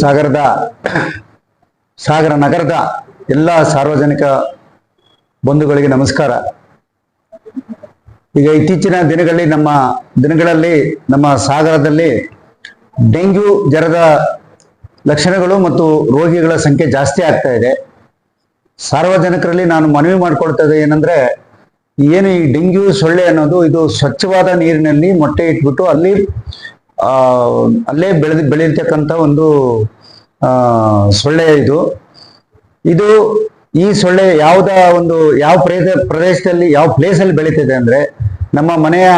ಸಾಗರದ, ಸಾಗರ ನಗರದ ಎಲ್ಲ ಸಾರ್ವಜನಿಕ ಬಂಧುಗಳಿಗೆ ನಮಸ್ಕಾರ. ಈಗ ಇತ್ತೀಚಿನ ದಿನಗಳಲ್ಲಿ ನಮ್ಮ ದಿನಗಳಲ್ಲಿ ನಮ್ಮ ಸಾಗರದಲ್ಲಿ ಡೆಂಗ್ಯೂ ಜ್ವರದ ಲಕ್ಷಣಗಳು ಮತ್ತು ರೋಗಿಗಳ ಸಂಖ್ಯೆ ಜಾಸ್ತಿ ಆಗ್ತಾ ಇದೆ. ಸಾರ್ವಜನಿಕರಲ್ಲಿ ನಾನು ಮನವಿ ಮಾಡ್ಕೊಳ್ತಾ ಏನಂದ್ರೆ, ಏನು ಈ ಡೆಂಗ್ಯೂ ಸೊಳ್ಳೆ ಅನ್ನೋದು ಇದು ಸ್ವಚ್ಛವಾದ ನೀರಿನಲ್ಲಿ ಮೊಟ್ಟೆ ಇಟ್ಬಿಟ್ಟು ಅಲ್ಲಿ ಅಲ್ಲೇ ಬೆಳೆದು ಬೆಳೀತಕ್ಕಂಥ ಒಂದು ಸೊಳ್ಳೆ ಇದು. ಇದು ಈ ಸೊಳ್ಳೆ ಯಾವ್ದ ಒಂದು, ಯಾವ ಪ್ರದೇಶ, ಪ್ರದೇಶದಲ್ಲಿ, ಯಾವ ಪ್ಲೇಸಲ್ಲಿ ಬೆಳೀತಿದೆ ಅಂದ್ರೆ, ನಮ್ಮ ಮನೆಯ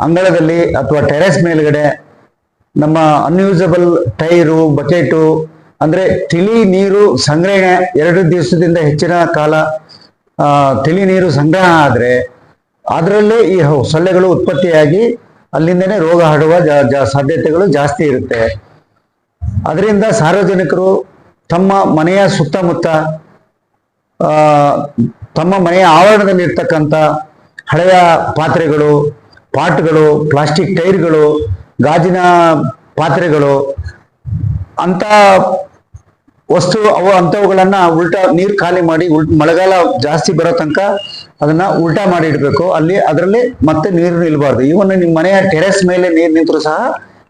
ಅಂಗಳದಲ್ಲಿ ಅಥವಾ ಟೆರೆಸ್ ಮೇಲ್ಗಡೆ ನಮ್ಮ ಅನ್ಯೂಸಬಲ್ ಟೈರು ಬಕೆಟು ಅಂದ್ರೆ ತಿಳಿ ನೀರು ಸಂಗ್ರಹಣೆ, ಎರಡು ದಿವಸದಿಂದ ಹೆಚ್ಚಿನ ಕಾಲ ತಿಳಿ ನೀರು ಸಂಗ್ರಹ ಆದ್ರೆ, ಅದರಲ್ಲೇ ಈ ಸೊಳ್ಳೆಗಳು ಉತ್ಪತ್ತಿಯಾಗಿ ಅಲ್ಲಿಂದನೇ ರೋಗ ಹರಡುವ ಸಾಧ್ಯತೆಗಳು ಜಾಸ್ತಿ ಇರುತ್ತೆ. ಅದರಿಂದ ಸಾರ್ವಜನಿಕರು ತಮ್ಮ ಮನೆಯ ಸುತ್ತಮುತ್ತ ತಮ್ಮ ಮನೆಯ ಆವರಣದಲ್ಲಿ ಇರ್ತಕ್ಕಂಥ ಹಳೆಯ ಪಾತ್ರೆಗಳು, ಪಾಟ್ಗಳು, ಪ್ಲಾಸ್ಟಿಕ್ ಟೈರ್ಗಳು, ಗಾಜಿನ ಪಾತ್ರೆಗಳು, ಅಂತ ವಸ್ತು ಅವು ಅಂಥವುಗಳನ್ನು ಉಲ್ಟಾ ನೀರು ಖಾಲಿ ಮಾಡಿ ಉಲ್ ಮಳೆಗಾಲ ಜಾಸ್ತಿ ಬರೋ ತನಕ ಅದನ್ನ ಉಲ್ಟಾ ಮಾಡಿ ಇಡಬೇಕು. ಅಲ್ಲಿ ಅದರಲ್ಲಿ ಮತ್ತೆ ನೀರು ನಿಲ್ಬಾರ್ದು. ಈವನ್ ನಿಮ್ಮ ಮನೆಯ ಟೆರೆಸ್ ಮೇಲೆ ನೀರು ನಿಂತರೂ ಸಹ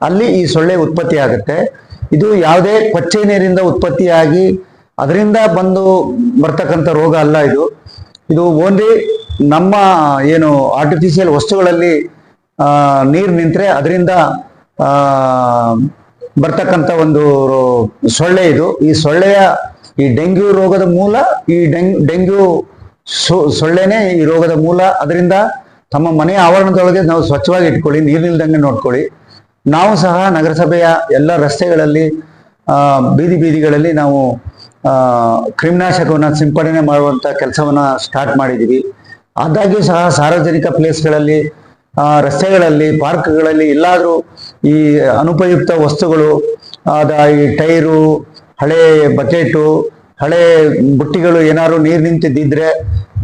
ಅಲ್ಲಿ ಈ ಸೊಳ್ಳೆ ಉತ್ಪತ್ತಿ ಆಗುತ್ತೆ. ಇದು ಯಾವುದೇ ಕೊಚ್ಚೆ ನೀರಿಂದ ಉತ್ಪತ್ತಿಯಾಗಿ ಅದರಿಂದ ಬಂದು ಬರ್ತಕ್ಕಂಥ ರೋಗ ಅಲ್ಲ ಇದು. ಇದು ಓನ್ಲಿ ನಮ್ಮ ಏನು ಆರ್ಟಿಫಿಷಿಯಲ್ ವಸ್ತುಗಳಲ್ಲಿ ನೀರು ನಿಂತರೆ ಅದರಿಂದ ಬರ್ತಕ್ಕಂಥ ಒಂದು ಸೊಳ್ಳೆ ಇದು. ಈ ಸೊಳ್ಳೆಯ ಈ ಡೆಂಗ್ಯೂ ರೋಗದ ಮೂಲ ಈ ಡೆಂಗ್, ಡೆಂಗ್ಯೂ ಸೊಳ್ಳೆನೇ ಈ ರೋಗದ ಮೂಲ. ಅದರಿಂದ ತಮ್ಮ ಮನೆಯ ಆವರಣದೊಳಗೆ ನಾವು ಸ್ವಚ್ಛವಾಗಿ ಇಟ್ಕೊಳ್ಳಿ ನೀರು ನಿಲ್ದಂಗೆ ನೋಡ್ಕೊಳ್ಳಿ. ನಾವು ಸಹ ನಗರಸಭೆಯ ಎಲ್ಲ ರಸ್ತೆಗಳಲ್ಲಿ ಬೀದಿ ಬೀದಿಗಳಲ್ಲಿ ನಾವು ಕ್ರಿಮಿನಾಶಕವನ್ನು ಸಿಂಪಡಣೆ ಮಾಡುವಂತ ಕೆಲಸವನ್ನ ಸ್ಟಾರ್ಟ್ ಮಾಡಿದ್ದೀವಿ ಆದಾಗ್ಯೂ ಸಹ ಸಾರ್ವಜನಿಕ ಪ್ಲೇಸ್ಗಳಲ್ಲಿ ರಸ್ತೆಗಳಲ್ಲಿ, ಪಾರ್ಕ್ಗಳಲ್ಲಿ ಎಲ್ಲಾದರೂ ಈ ಅನುಪಯುಕ್ತ ವಸ್ತುಗಳು, ಆದ ಈ ಟೈರು, ಹಳೆ ಬಕೆಟು ಹಳೆ ಬುಟ್ಟಿಗಳು ಏನಾದ್ರು ನೀರು ನಿಂತಿದ್ದಿದ್ರೆ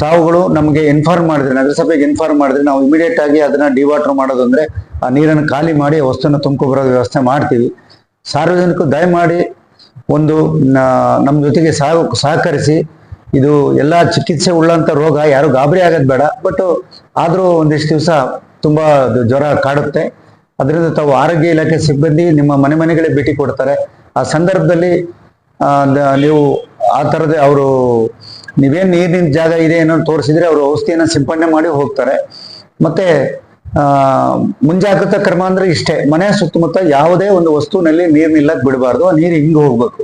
ತಾವುಗಳು ನಮಗೆ ಇನ್ಫಾರ್ಮ್ ಮಾಡಿದ್ರೆ, ನಗರಸಭೆಗೆ ಇನ್ಫಾರ್ಮ್ ಮಾಡಿದ್ರೆ ನಾವು ಇಮಿಡಿಯೇಟ್ ಆಗಿ ಅದನ್ನ ಡಿವಾಟರ್ ಮಾಡೋದು ಅಂದ್ರೆ ಆ ನೀರನ್ನು ಖಾಲಿ ಮಾಡಿ ವಸ್ತುನ ಬರೋ ವ್ಯವಸ್ಥೆ ಮಾಡ್ತೀವಿ. ಸಾರ್ವಜನಿಕರು ದಯಮಾಡಿ ಒಂದು ನಮ್ಮ ಜೊತೆಗೆ ಸಹ, ಸಹಕರಿಸಿ. ಇದು ಎಲ್ಲ ಚಿಕಿತ್ಸೆ ಉಳ್ಳಂತ ರೋಗ ಯಾರು ಗಾಬರಿ ಆಗೋದು ಬೇಡ. ಬಟ್ ಆದರೂ ಒಂದಿಷ್ಟು ದಿವಸ ತುಂಬಾ ಜ್ವರ ಕಾಡುತ್ತೆ. ಅದರಿಂದ ತಾವು ಆರೋಗ್ಯ ಇಲಾಖೆ ಸಿಬ್ಬಂದಿ ನಿಮ್ಮ ಮನೆ ಮನೆಗಳೇ ಭೇಟಿ ಕೊಡ್ತಾರೆ. ಆ ಸಂದರ್ಭದಲ್ಲಿ ನೀವು ಆ ಥರದ ಅವರು ನೀವೇನು ನೀರಿನ ಜಾಗ ಇದೆ ಏನೋ ತೋರಿಸಿದ್ರೆ ಅವರು ಔಷಧಿಯನ್ನು ಸಿಂಪಡಣೆ ಮಾಡಿ ಹೋಗ್ತಾರೆ. ಮತ್ತೆ ಮುಂಜಾಗ್ರತಾ ಕ್ರಮ ಅಂದ್ರೆ ಇಷ್ಟೇ. ಮನೆ ಸುತ್ತಮುತ್ತ ಯಾವುದೇ ಒಂದು ವಸ್ತುವಿನಲ್ಲಿ ನೀರು ನಿಲ್ಲಕ್ಕೆ ಬಿಡಬಾರ್ದು. ಆ ನೀರು ಹಿಂಗೆ ಹೋಗ್ಬೇಕು.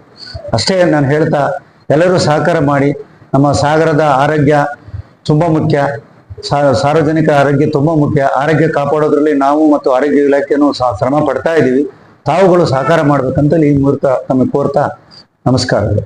ಅಷ್ಟೇ ನಾನು ಹೇಳ್ತಾ, ಎಲ್ಲರೂ ಸಹಕಾರ ಮಾಡಿ. ನಮ್ಮ ಸಾಗರದ ಆರೋಗ್ಯ ತುಂಬಾ ಮುಖ್ಯ. ಸಾರ್ವಜನಿಕ ಆರೋಗ್ಯ ತುಂಬಾ ಮುಖ್ಯ. ಆರೋಗ್ಯ ಕಾಪಾಡೋದ್ರಲ್ಲಿ ನಾವು ಮತ್ತು ಆರೋಗ್ಯ ಇಲಾಖೆನೂ ಸಹ ಶ್ರಮ ಪಡ್ತಾ ಇದ್ದೀವಿ ತಾವುಗಳು ಸಹಕಾರ ಮಾಡ್ಬೇಕಂತ ಈ ಮೂಲಕ ನಮಗೆ ಕೋರ್ತಾ ನಮಸ್ಕಾರಗಳು.